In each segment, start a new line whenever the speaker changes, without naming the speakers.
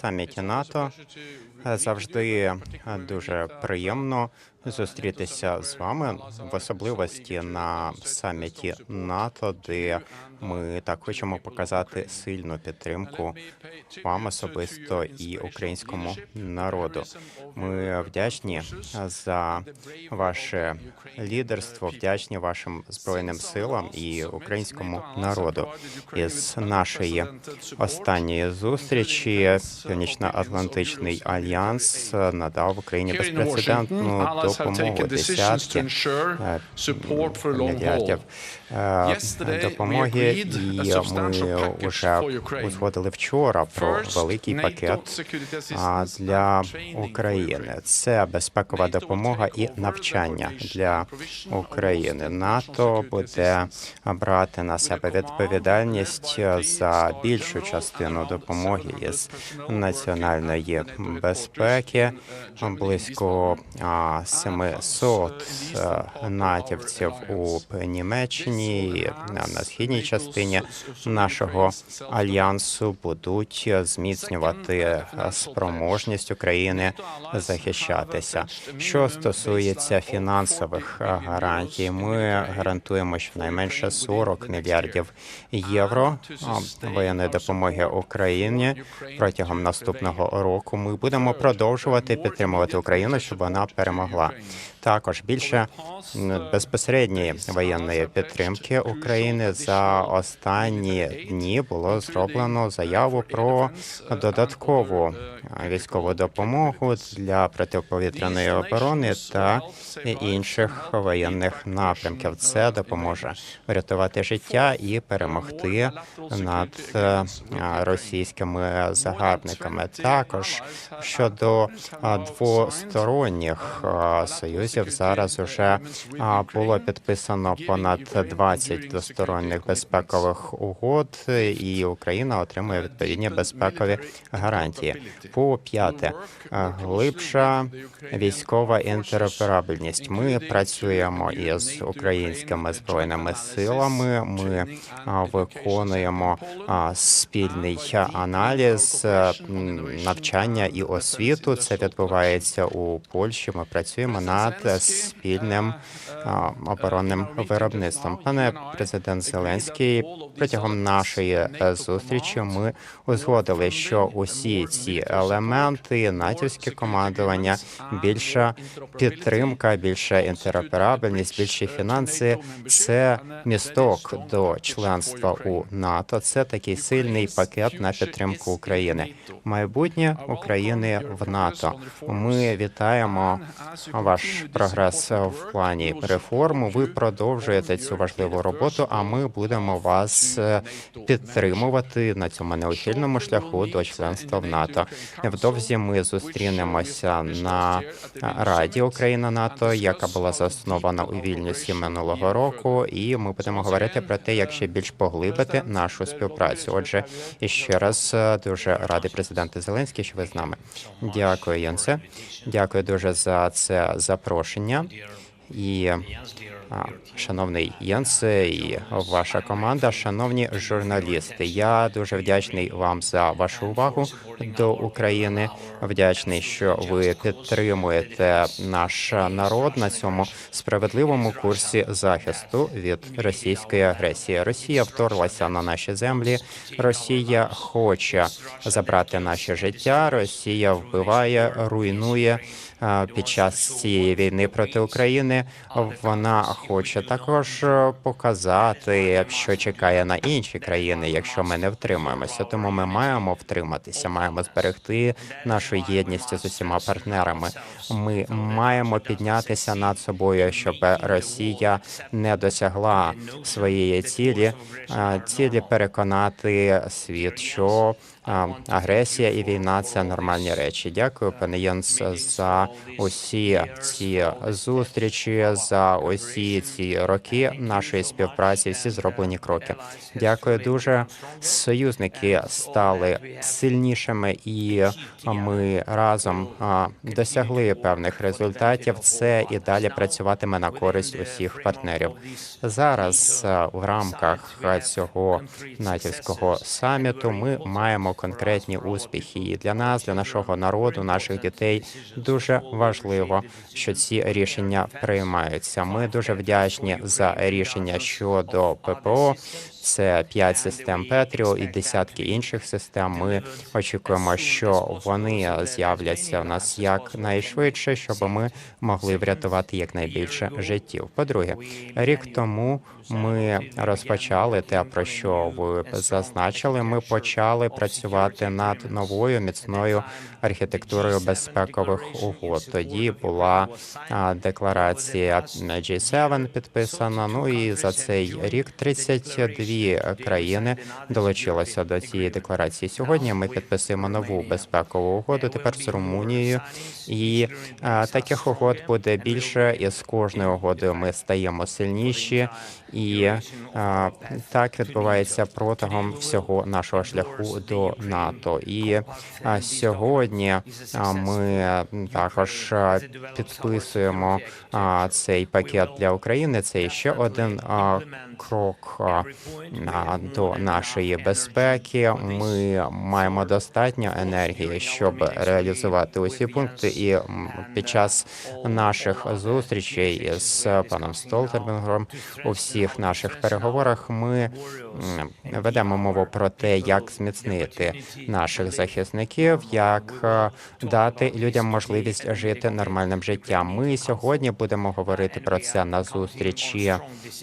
саміті НАТО. Е, Завжди е, дуже приємно зустрітися з вами, в особливості на саміті НАТО, де ми так хочемо показати сильну підтримку вам особисто і українському народу. Ми вдячні за ваше лідерство, вдячні вашим збройним силам і українському народу. Із нашої останньої зустрічі Північно-Атлантичний альянс надав Україні безпрецедентну допомогу десятки е, мільярдів допомоги, і ми вже узгодили вчора про великий пакет для України. Це безпекова допомога і навчання для України. НАТО буде брати на себе відповідальність за більшу частину допомоги із національної безпеки. Близько а, 700 е, натівців у Німеччині і на східній частині нашого альянсу будуть зміцнювати е, спроможність України захищатися. Що стосується фінансових е, гарантій, ми гарантуємо щонайменше 40 мільярдів євро воєнної допомоги Україні протягом наступного року. Ми будемо продовжувати підтримувати Україну, щоб вона перемогла. Також більше безпосередньої воєнної підтримки України за останні дні було зроблено заяву про додаткову військову допомогу для протиповітряної оборони та інших воєнних напрямків. Це допоможе врятувати життя і перемогти над е, російськими загарбниками. Також щодо двосторонніх союзів зараз уже було підписано понад 20 двосторонніх безпекових угод, і Україна отримує відповідні безпекові гарантії. По п'яте глибша військова інтероперабельність. Ми працюємо із українськими збройними силами. Ми виконуємо спільний аналіз е, навчання і освіту. Це відбувається у Польщі. Ми працюємо над спільним оборонним виробництвом. Пане президент Зеленський, протягом нашої е, зустрічі ми узгодили, що усі ці елементи, натівське командування, більша підтримка, більша інтероперабельність, більші фінанси це місток до членства у НАТО. Це такий сильний пакет на підтримку України. Майбутнє України в НАТО. Ми вітаємо ваш прогрес в плані реформ. Ви продовжуєте цю важливу роботу. А ми будемо вас е, підтримувати на цьому неухильному шляху до членства в НАТО. Невдовзі ми зустрінемося на Раді Україна НАТО, яка була заснована у Вільнюсі минулого року, і ми будемо говорити про те, як ще більш поглибити нашу співпрацю. Отже, і ще раз е, дуже радий президенте Зеленський, що ви з нами. Дякую, Янсе. Дякую дуже за це запрошення. І шановний Єнсе і ваша команда, шановні журналісти, я дуже вдячний вам за вашу увагу до України. Вдячний, що ви підтримуєте наш народ на цьому справедливому курсі захисту від російської агресії. Росія вторглася на наші землі. Росія хоче забрати наше життя. Росія вбиває, руйнує. Під час цієї війни проти України вона хоче також е, показати, що чекає на інші країни, якщо ми не втримаємося. Тому ми маємо втриматися, маємо зберегти нашу єдність з усіма партнерами. Ми маємо піднятися над собою, щоб Росія не досягла своєї цілі, цілі переконати світ, що агресія і війна це нормальні речі. Дякую, пане Єнс, за усі ці зустрічі, за усі ці роки нашої співпраці, всі зроблені кроки. Дякую дуже. Союзники стали сильнішими, і ми разом досягли певних результатів. Це і далі працюватиме на користь усіх партнерів. Зараз в рамках цього натівського саміту ми маємо конкретні успіхи. І для нас, для нашого народу, наших дітей дуже важливо, що ці рішення приймаються. Ми дуже вдячні за рішення щодо ППО. Це п'ять систем Петріо і десятки інших систем. Ми очікуємо, що вони з'являться в нас якнайшвидше, щоб ми могли врятувати якнайбільше життів. По-друге, рік тому ми розпочали те, про що ви зазначили. Ми почали працювати над новою міцною архітектурою безпекових угод. Тоді була декларація G7 підписана. Ну і за цей рік 32 країни долучилися до цієї декларації. Сьогодні ми підписуємо нову безпекову угоду. Тепер з Румунією, і таких угод буде більше. І з кожною угодою ми стаємо сильніші. І а, так відбувається протягом всього нашого шляху до НАТО. І а, сьогодні а, ми також а, підписуємо а, цей пакет для України. Це ще один а, крок а, до нашої безпеки. Ми маємо достатньо енергії, щоб реалізувати усі пункти. І під час наших зустрічей з паном Столтербергом у всіх наших переговорах ми ведемо мову про те, як зміцнити наших захисників, як е, дати людям можливість жити нормальним життям. Ми сьогодні будемо говорити про це на зустрічі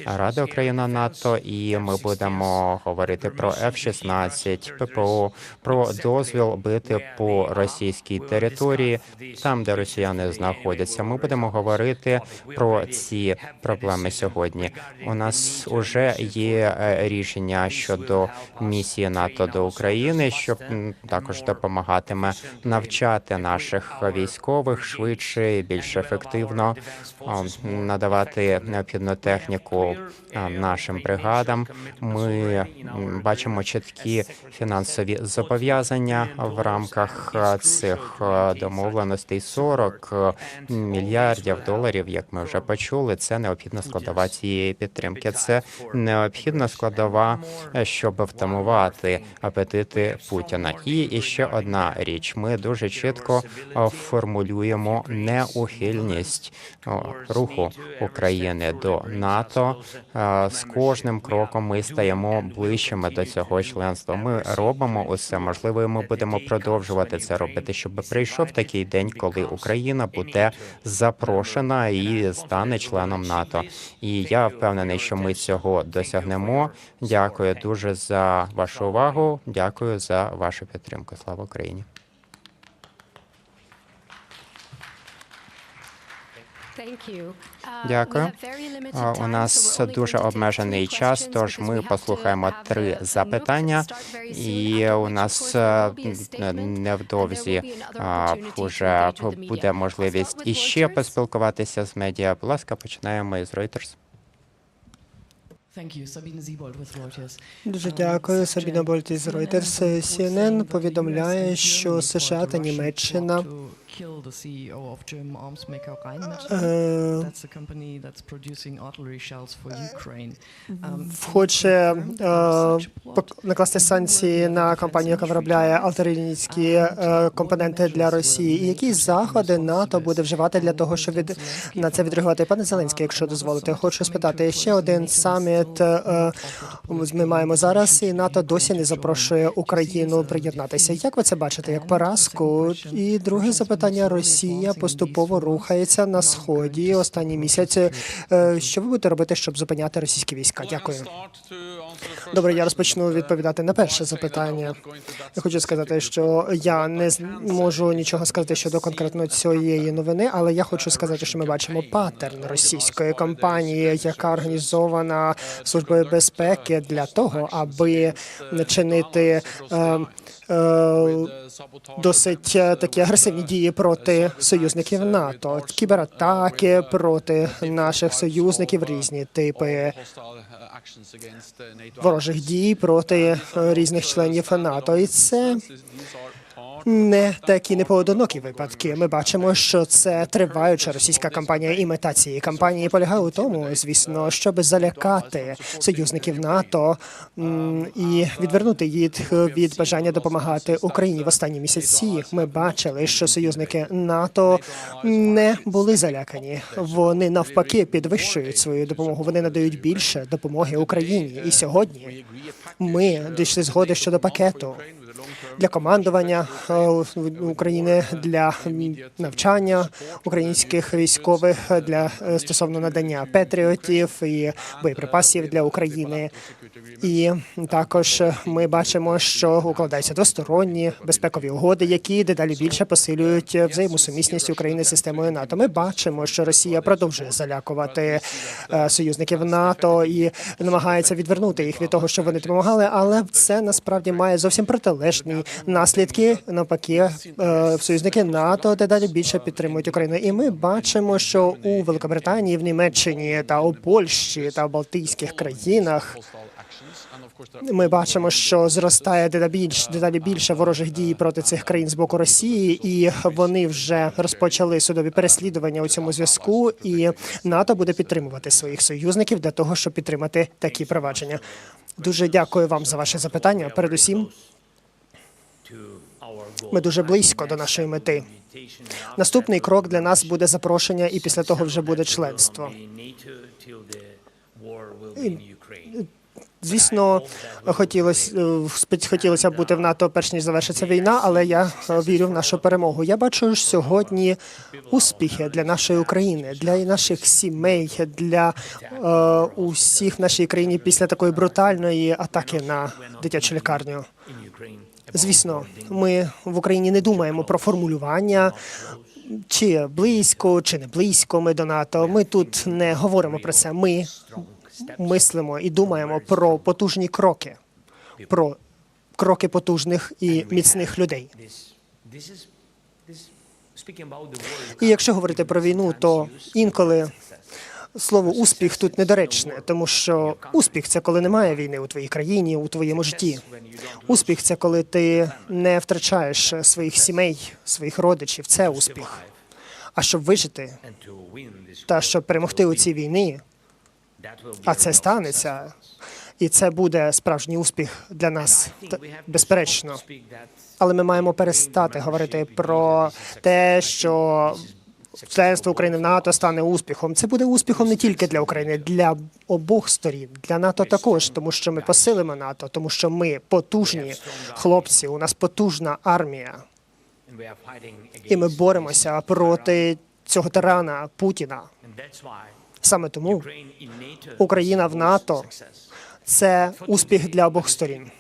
Ради Україна НАТО, і ми будемо говорити про F-16, ППО, про дозвіл бити по російській території, там де росіяни знаходяться. Ми будемо говорити про ці проблеми сьогодні. У нас уже є е, рішення щодо місії НАТО до України, що також допомагатиме навчати наших військових швидше і більш ефективно надавати необхідну техніку нашим бригадам. Ми бачимо чіткі фінансові зобов'язання в рамках цих домовленостей 40 мільярдів доларів. Як ми вже почули, це необхідна складова цієї підтримки. Це необхідна складова, щоб втамувати апетити Путіна. І ще одна річ: ми дуже чітко формулюємо неухильність руху України до НАТО. З кожним кроком ми стаємо ближчими до цього членства. Ми робимо усе можливе. і Ми будемо продовжувати це робити, щоб прийшов такий день, коли Україна буде запрошена і стане членом НАТО. І я впевнений, що ми цього досягнемо. Дякую дуже за вашу увагу. Дякую за вашу підтримку. Слава Україні. Дякую. У нас дуже обмежений час, тож ми послухаємо три запитання, і у нас е, невдовзі вже буде можливість іще поспілкуватися з медіа. Будь ласка, починаємо із Reuters.
Дуже дякую. Сабіна Больт з Reuters. CNN повідомляє, що США та Німеччина е, хоче е, пок- накласти санкції на компанію, яка виробляє артилерійські е, компоненти для Росії. І які заходи НАТО буде вживати для того, щоб від на це відреагувати? Пане Зеленський, якщо дозволите, хочу спитати ще один саміт. е, Ми маємо зараз, і НАТО досі не запрошує Україну приєднатися. Як ви це бачите? Як поразку? І друге запитання: Росія поступово рухається на сході останні місяці. Е, Що ви будете робити, щоб зупиняти російські війська? Дякую. Добре, я розпочну відповідати на перше запитання. Я хочу сказати, що я не можу нічого сказати щодо конкретно цієї новини, але я хочу сказати, що ми бачимо паттерн російської кампанії, яка організована службою безпеки для того, аби чинити. Е, е, Досить е, такі агресивні дії проти союзників НАТО, кібератаки проти наших союзників, різні типи ворожих дій проти е, різних членів НАТО. І це не такі непоодинокі випадки. Ми бачимо, що це триваюча російська кампанія імітації. Кампанії полягає у тому, звісно, щоб залякати союзників НАТО і відвернути їх від бажання допомагати Україні. В останні місяці ми бачили, що союзники НАТО не були залякані. Вони навпаки підвищують свою допомогу. Вони надають більше допомоги Україні. І сьогодні ми дійшли згоди щодо пакету для командування е, України для навчання українських військових для е, стосовно надання патріотів і боєприпасів для України. І також ми бачимо, що укладаються двосторонні безпекові угоди, які дедалі більше посилюють взаємосумісність України з системою НАТО. Ми бачимо, що Росія продовжує залякувати е, союзників НАТО і намагається відвернути їх від того, що вони допомагали, але це насправді має зовсім протилежні наслідки. Навпаки, е, союзники НАТО дедалі більше підтримують Україну. І ми бачимо, що у Великобританії, в Німеччині та у Польщі та Балтійських країнах ми бачимо, що зростає дедалі більше ворожих дій проти цих країн з боку Росії, і вони вже розпочали судові переслідування у цьому зв'язку. І НАТО буде підтримувати своїх союзників для того, щоб підтримати такі провадження. Дуже дякую вам за ваше запитання. Передусім, ми дуже близько до нашої мети. Наступний крок для нас буде запрошення, і після того вже буде членство. Звісно, хотілося хотілося бути в НАТО перш ніж завершиться війна, але я е, вірю в нашу перемогу. Я бачу ж сьогодні успіхи для нашої України, для наших сімей, для е, усіх в нашій країні після такої брутальної атаки на дитячу лікарню. Звісно, ми в Україні не думаємо про формулювання. Чи близько, чи не близько ми до НАТО. Ми тут не говоримо про це. Ми мислимо і думаємо про потужні кроки, про кроки потужних і міцних людей. І якщо говорити про війну, то інколи слово успіх тут недоречне, тому що успіх це коли немає війни у твоїй країні, у твоєму житті. Успіх це коли ти не втрачаєш своїх сімей, своїх родичів. Це успіх. А щоб вижити та щоб перемогти у цій війні, а це станеться, і це буде справжній успіх для нас, безперечно. Але ми маємо перестати говорити про те, що членство України в НАТО стане успіхом. Це буде успіхом не тільки для України, для обох сторін, для НАТО також, тому що ми посилимо НАТО, тому що ми потужні хлопці. У нас потужна армія, і ми боремося проти цього тирана Путіна. Саме тому Україна в НАТО це успіх для обох сторін.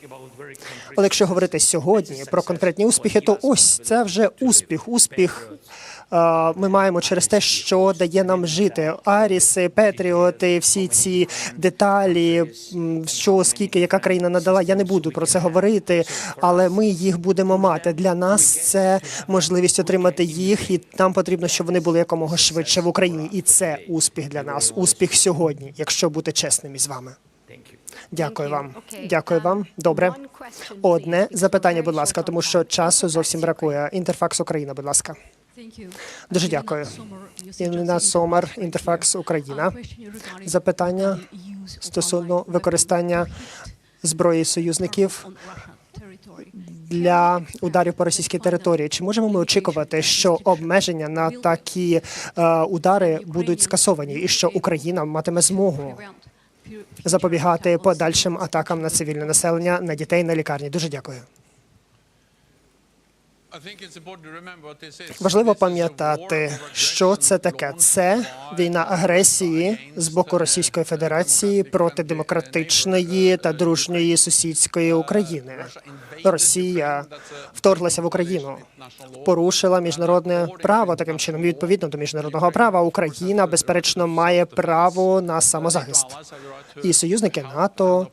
Але якщо говорити сьогодні про конкретні успіхи, то ось це вже успіх. Успіх ми маємо через те, що дає нам жити. Аріси, Петріоти, всі ці деталі, що скільки яка країна надала. Я не буду про це говорити, але ми їх будемо мати. Для нас це можливість отримати їх, і нам потрібно, щоб вони були якомога швидше в Україні. І це успіх для нас. Успіх сьогодні, якщо бути чесним із вами. Дякую вам. Дякую вам. Добре. Одне запитання, будь ласка, тому що часу зовсім бракує. Інтерфакс Україна, будь ласка.
Дуже дякую.
Інна Сомар, Інтерфакс Україна. Запитання стосовно використання зброї союзників для ударів по російській території. Чи можемо ми очікувати, що обмеження на такі е, удари будуть скасовані, і що Україна матиме змогу запобігати подальшим атакам на цивільне населення, на дітей, на лікарні? Дуже дякую. Важливо пам'ятати, що це таке. Це війна агресії з боку Російської Федерації проти демократичної та дружньої сусідської України. Росія вторглася в Україну, порушила міжнародне право таким чином. Відповідно до міжнародного права, Україна безперечно має право на самозахист. І союзники НАТО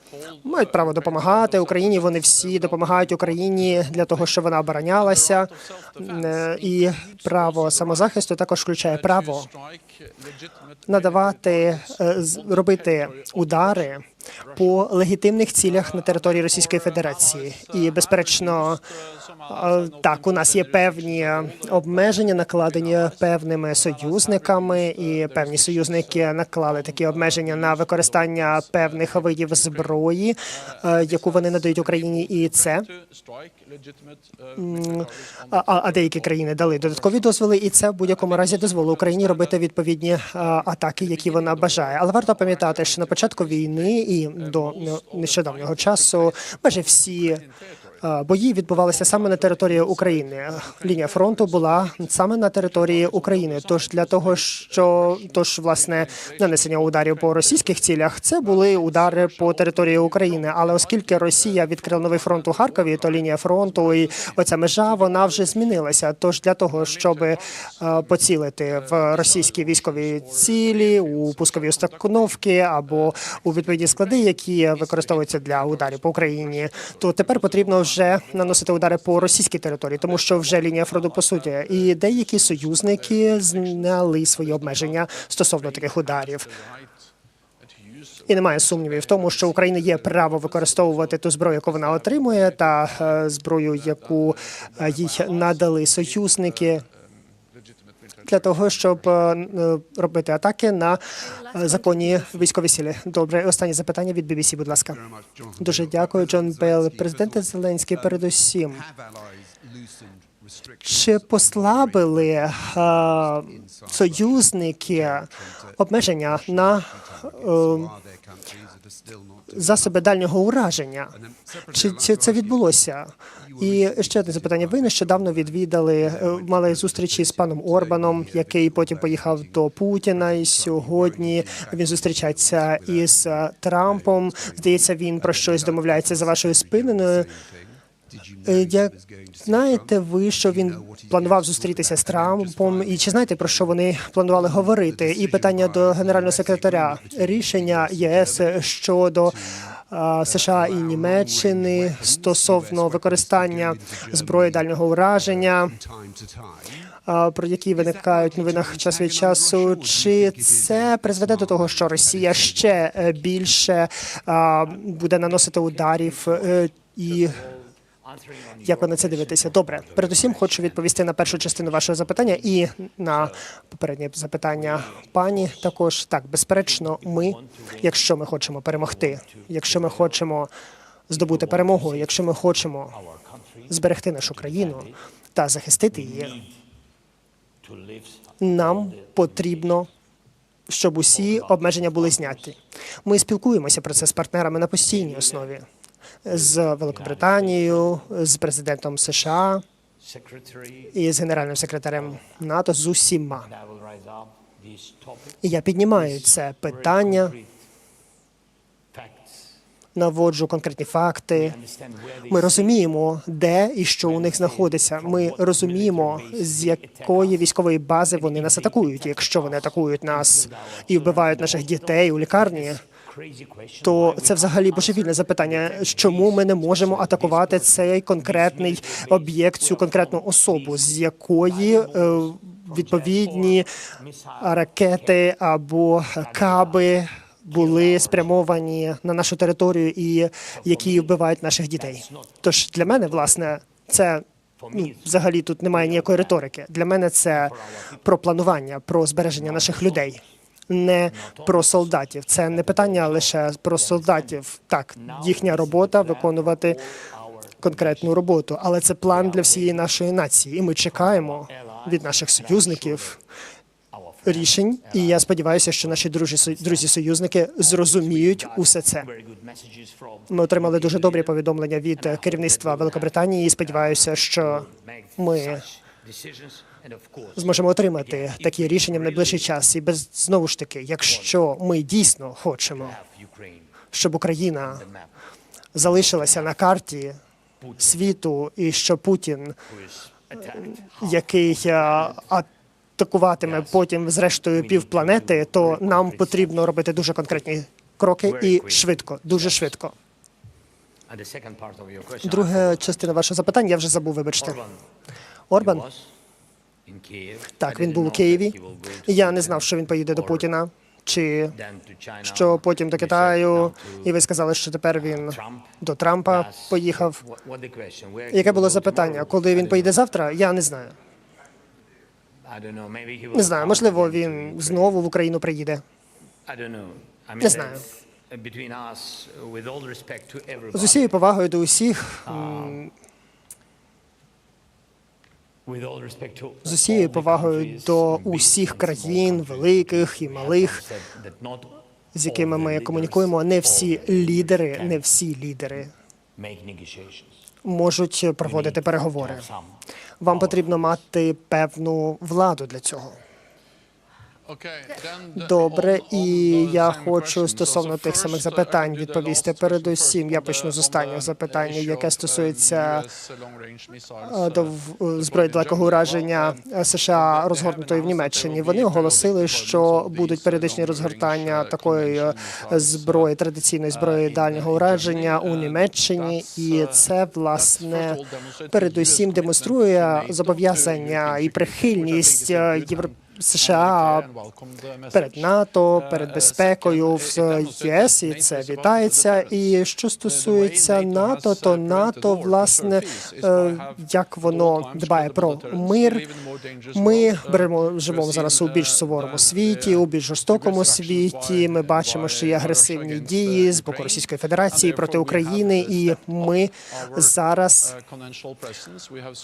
мають право допомагати Україні. Вони всі допомагають Україні для того, щоб вона оборонялася. Е, І право самозахисту також включає право надавати е, робити удари по легітимних цілях на території Російської Федерації. І безперечно, Так, у нас є певні обмеження, накладені певними союзниками, і певні союзники наклали такі обмеження на використання певних видів зброї, е, яку вони надають Україні, і це а, а деякі країни дали додаткові дозволи, і це в будь-якому разі дозволить Україні робити відповідні атаки, які вона бажає. Але варто пам'ятати, що на початку війни і до нещодавнього часу майже всі. А, Бої відбувалися саме на території України. Лінія фронту була саме на території України. Тож для того, що тож власне нанесення ударів по російських цілях, це були удари по території України. Але оскільки Росія відкрила новий фронт у Харкові, то лінія фронту і оця межа вона вже змінилася. Тож для того, щоб е, поцілити в російські військові цілі, у пускові установки або у відповідні склади, які використовуються для ударів по Україні, то тепер потрібно вже наносити удари по російській території, тому що вже лінія фронту по суті, і деякі союзники зняли свої обмеження стосовно таких ударів. І немає сумнівів в тому, що Україна є право використовувати ту зброю, яку вона отримує, та е, зброю, яку е, їй надали союзники. Для того щоб е, е, робити атаки на е, законні військові сили. Добре, останнє запитання від BBC, будь ласка. Дуже дякую, Джон Бейл. Президенте Зеленський, передусім. Чи послабили союзники обмеження на е, засоби дальнього ураження? Чи, чи це відбулося? І ще одне запитання. Ви нещодавно відвідали, е, мали зустрічі з паном Орбаном, який потім поїхав до Путіна. І сьогодні він зустрічається із е, Трампом. Здається, він про щось домовляється за вашою спиною. Е, Як знаєте ви, що він планував зустрітися з Трампом, і чи знаєте про що вони планували говорити? І питання до генерального секретаря рішення ЄС щодо США і Німеччини стосовно використання зброї дальнього ураження. Про які виникають новинах час від часу, чи це призведе до того, що Росія ще е, більше буде наносити ударів е, і як ви на це дивитеся? Добре, передусім хочу відповісти на першу частину вашого запитання і на попереднє запитання пані. Також так, безперечно, ми, якщо ми хочемо перемогти, якщо ми хочемо здобути перемогу, якщо ми хочемо зберегти нашу країну та захистити її, нам потрібно. Щоб усі обмеження були зняті. Ми спілкуємося про це з партнерами на постійній основі з Великобританією, з президентом США і з генеральним секретарем НАТО з усіма. І я піднімаю це питання, наводжу конкретні факти. Ми розуміємо, де і що у них знаходиться. Ми розуміємо, з якої військової бази вони нас атакують. Якщо вони атакують нас і вбивають наших дітей у лікарні, то це взагалі божевільне запитання. Чому ми не можемо атакувати цей конкретний об'єкт, цю конкретну особу, з якої е, відповідні ракети або каби були спрямовані на нашу територію і які вбивають наших дітей? Тож для мене, власне, це. Ну, взагалі тут немає ніякої риторики. Для мене це про планування, про збереження наших людей не про солдатів. Це не питання лише про солдатів. Так, їхня робота виконувати конкретну роботу, але це план для всієї нашої нації. І ми чекаємо від наших союзників рішень. І я сподіваюся, що наші друзі друзі союзники зрозуміють усе це. Ми отримали дуже добрі повідомлення від керівництва Великобританії. і Сподіваюся, що ми зможемо отримати такі рішення в найближчий час. І без знову ж таки, якщо ми дійсно хочемо, щоб Україна залишилася на карті світу, і що Путін, який е, атакуватиме потім, зрештою, півпланети, то нам потрібно робити дуже конкретні кроки і швидко, дуже швидко. Друга частина вашого запитання я вже забув. Вибачте, Орбан. Так, він був у Києві. Я не знав, що він поїде до Путіна. чи що потім до Китаю, і ви сказали, що тепер він до Трампа поїхав. Яке було запитання? Коли він поїде завтра? Я не знаю. Не знаю, можливо, він знову в Україну приїде.
Не знаю.
З усією повагою до усіх, м, з усією повагою до усіх країн, великих і малих, з якими ми комунікуємо, не всі лідери, не всі лідери можуть проводити переговори. Вам потрібно мати певну владу для цього. Добре, і я хочу стосовно тих самих запитань відповісти. Передусім, я почну з останнього запитання, яке стосується е, до зброї далекого ураження е, США розгорнутої в Німеччині. Вони оголосили, що будуть періодичні розгортання такої е, зброї, традиційної зброї дальнього ураження у Німеччині, і це власне передусім демонструє зобов'язання і прихильність е, Євро... США перед НАТО, перед безпекою в ЄС, і це вітається. І що стосується НАТО, то НАТО, власне, е, як воно дбає про мир. Ми беремо живемо зараз у більш суворому світі, у більш жорстокому світі. Ми бачимо, що є агресивні дії з боку Російської Федерації проти України, і ми зараз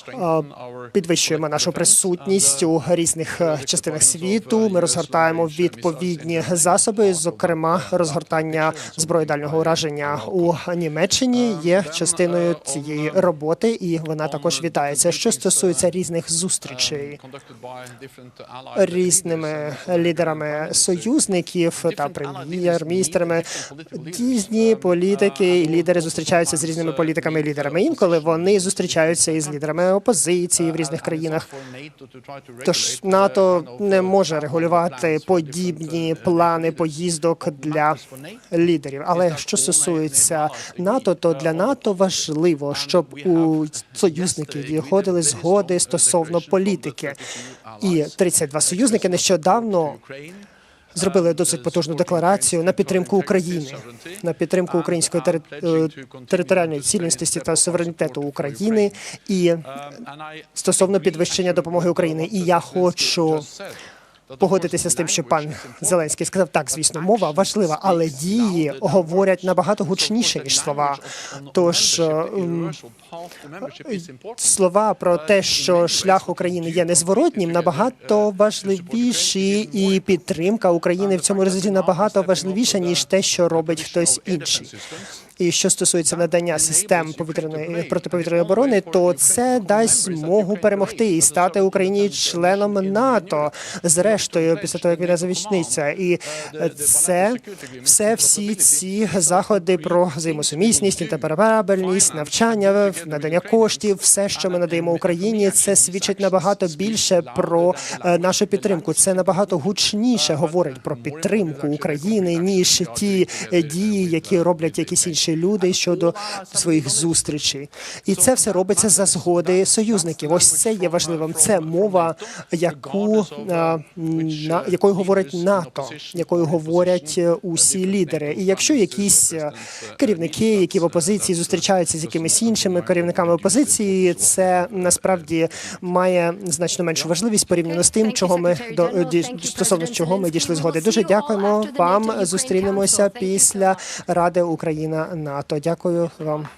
е, підвищуємо нашу присутність у різних е, частинах світу. Ми розгортаємо відповідні засоби, зокрема розгортання зброї дальнього ураження у Німеччині є частиною цієї роботи, і вона також вітається. Що стосується різних зустрічей різними лідерами союзників та прем'єр-міністрами, різні політики і лідери зустрічаються з різними політиками і лідерами. Інколи вони зустрічаються із лідерами опозиції в різних країнах. Тож НАТО не може регулювати подібні плани поїздок для лідерів. Але що стосується НАТО, то для НАТО важливо, щоб у союзників виходили згоди стосовно політики. І 32 союзники нещодавно зробили досить потужну декларацію на підтримку України, на підтримку української е, територіальної цілісності та суверенітету України і стосовно підвищення допомоги Україні. І я хочу погодитися з тим, що пан Зеленський сказав, так, звісно, мова важлива, але дії говорять набагато гучніше ніж слова. Тож е, слова про те, що шлях України є незворотнім, набагато важливіші, і підтримка України в цьому результаті набагато важливіша ніж те, що робить хтось інший. І що стосується надання систем повітряної протиповітряної оборони, то це дасть змогу перемогти і стати Україні членом НАТО. Зрештою, після того як війна завічниться, і це все всі ці заходи про взаємосумісність, інтерперабельність, навчання, надання коштів, все, що ми надаємо Україні, це свідчить набагато більше про е, нашу підтримку. Це набагато гучніше говорить про підтримку України ніж ті е, дії, які роблять якісь інші люди щодо своїх зустрічей. І це все робиться за згоди союзників. Ось це є важливим. Це мова, яку е, на якою говорить НАТО, якою говорять е, усі лідери. І якщо якісь е, керівники, які в опозиції зустрічаються з якимись іншими керівниками опозиції, це насправді має значно меншу важливість порівняно з тим, чого ми до стосовно чого ми дійшли згоди. Дуже дякуємо вам. Зустрінемося після Ради Україна НАТО. Дякую вам.